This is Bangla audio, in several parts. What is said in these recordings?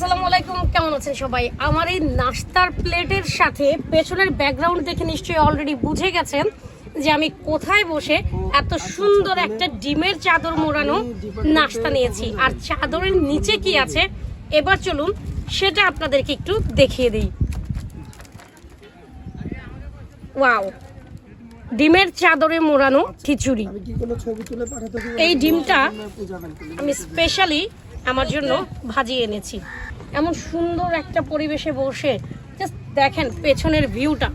আসসালামু আলাইকুম, কেমন আছেন সবাই? আমার এই নাস্তার প্লেটের সাথে পেছনের ব্যাকগ্রাউন্ড দেখে নিশ্চয়ই অলরেডি বুঝে গেছেন যে আমি কোথায় বসে এত সুন্দর একটা ডিমের চাদর মোড়ানো নাস্তা নিয়েছি। আর চাদরের নিচে কি আছে? এবার চলুন, সেটা আপনাদেরকে একটু দেখিয়ে দিই। ওয়াও! ডিমের চাদরে মোড়ানো খিচুড়ি? এই ডিমটা আমি স্পেশালি আমার জন্য ভাজিয়ে এনেছি। এমন সুন্দর একটা পরিবেশে বসে জাস্ট দেখেন পেছনের ভিউটা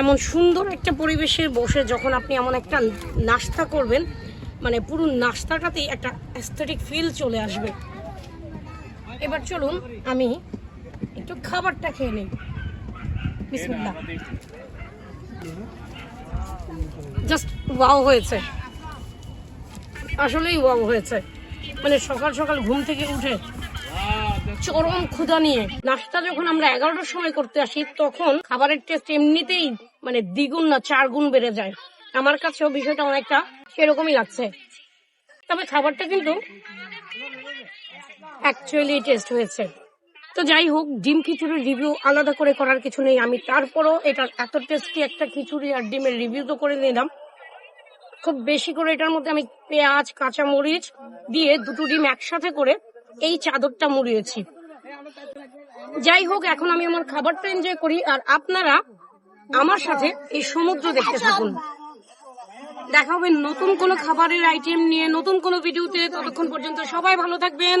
এমন সুন্দর একটা পরিবেশে বসে যখন আপনি এমন একটা নাস্তা করবেন মানে পুরো নাস্তাটাতেই একটা অ্যাস্থেটিক ফিল চলে আসবে। এবার চলুন আমি একটু খাবারটা খেয়ে নিই। বিসমিল্লাহ। জাস্ট ওয়াও হয়েছে। আসলেই ওয়াও হয়েছে। মানে সকাল সকাল ঘুম থেকে উঠে চরম ক্ষুধা নিয়ে নাস্তা যখন আমরা এগারোটার সময় করতে আসি, তখন খাবারের টেস্ট এমনিতেই মানে দ্বিগুণ না চার গুণ বেড়ে যায়। আমার কাছেও বিষয়টা অনেকটা সেরকমই লাগছে। তবে খাবারটা কিন্তু অ্যাকচুয়ালি টেস্ট হয়েছে। তো যাই হোক, ডিম খিচুড়ির রিভিউ আলাদা করে করার কিছু নেই। আমি তারপরও এটা এত টেস্টি একটা খিচুড়ি আর ডিমের রিভিউ তো করে নিলাম। খুব বেশি করে এটার মধ্যে আমি পেঁয়াজ কাঁচা মরিচ দিয়ে দুটো ডিম একসাথে করে এই চাদরটা মুড়িয়েছি। যাই হোক, এখন আমি আমার খাবারটা এনজয় করি। আর আপনারা আমার সাথে এই সমুদ্র দেখতে থাকুন। দেখা হবে নতুন কোনো খাবারের আইটেম নিয়ে, নতুন কোনো ভিডিওতে ততক্ষণ পর্যন্ত সবাই ভালো থাকবেন।